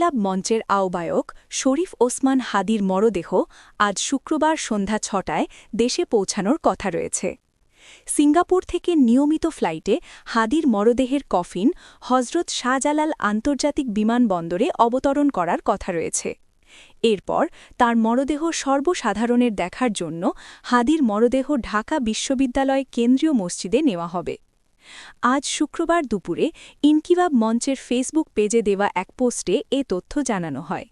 ইনকিলাব মঞ্চের আহ্বায়ক শরীফ ওসমান হাদির মরদেহ আজ শুক্রবার সন্ধ্যা ছটায় দেশে পৌঁছানোর কথা রয়েছে। সিঙ্গাপুর থেকে নিয়মিত ফ্লাইটে হাদির মরদেহের কফিন হজরত শাহজালাল আন্তর্জাতিক বিমানবন্দরে অবতরণ করার কথা রয়েছে। এরপর তার মরদেহ সর্বসাধারণের দেখার জন্য হাদির মরদেহ ঢাকা বিশ্ববিদ্যালয় কেন্দ্রীয় মসজিদে নেওয়া হবে। আজ শুক্রবার দুপুরে ইনকিবাব মঞ্চের ফেসবুক পেজে দেওয়া এক পোস্টে এ তথ্য জানানো হয়।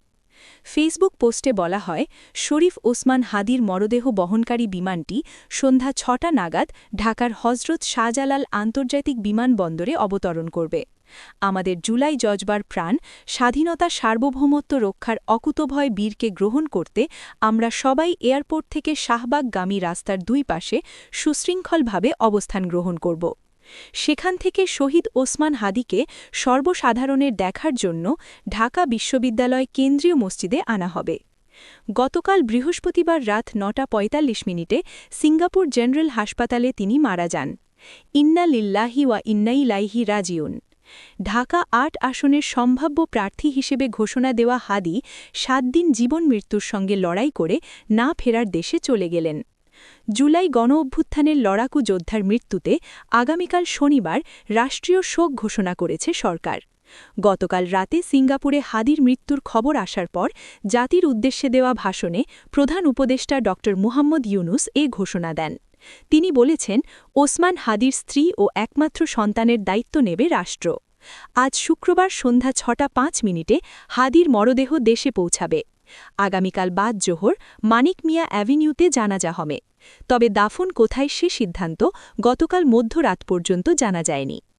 ফেসবুক পোস্টে বলা হয়, শরীফ ওসমান হাদির মরদেহ বহনকারী বিমানটি সন্ধ্যা ছটা নাগাদ ঢাকার হজরত শাহজালাল আন্তর্জাতিক বিমানবন্দরে অবতরণ করবে। আমাদের জুলাই জজবার প্রাণ, স্বাধীনতা সার্বভৌমত্ব রক্ষার অকুতভয় বীরকে গ্রহণ করতে আমরা সবাই এয়ারপোর্ট থেকে শাহবাগগামী রাস্তার দুই পাশে সুশৃঙ্খলভাবে অবস্থান গ্রহণ করব। সেখান থেকে শহীদ ওসমান হাদিকে সর্বসাধারণের দেখার জন্য ঢাকা বিশ্ববিদ্যালয় কেন্দ্রীয় মসজিদে আনা হবে। গতকাল বৃহস্পতিবার রাত নটা পঁয়তাল্লিশ মিনিটে সিঙ্গাপুর জেনারেল হাসপাতালে তিনি মারা যান। ইন্না লিল্লাহি ওয়া ইন্নাইলাইহি রাজিউন। ঢাকা আট আসনের সম্ভাব্য প্রার্থী হিসেবে ঘোষণা দেওয়া হাদি সাত দিন জীবন মৃত্যুর সঙ্গে লড়াই করে না ফেরার দেশে চলে গেলেন। জুলাই গণ অভ্যুত্থানের লড়াকু যোদ্ধার মৃত্যুতে আগামীকাল শনিবার রাষ্ট্রীয় শোক ঘোষণা করেছে সরকার। গতকাল রাতে সিঙ্গাপুরে হাদির মৃত্যুর খবর আসার পর জাতির উদ্দেশ্যে দেওয়া ভাষণে প্রধান উপদেষ্টা ড. মুহাম্মদ ইউনুস এ ঘোষণা দেন। তিনি বলেছেন, ওসমান হাদির স্ত্রী ও একমাত্র সন্তানের দায়িত্ব নেবে রাষ্ট্র। আজ শুক্রবার সন্ধ্যা ছটা পাঁচ মিনিটে হাদির মরদেহ দেশে পৌঁছাবে। আগামীকাল বাদ জোহর মানিক মিয়া অ্যাভিনিউতে জানাজা হবে। তবে দাফন কোথায় সে সিদ্ধান্ত গতকাল মধ্যরাত পর্যন্ত জানা যায়নি।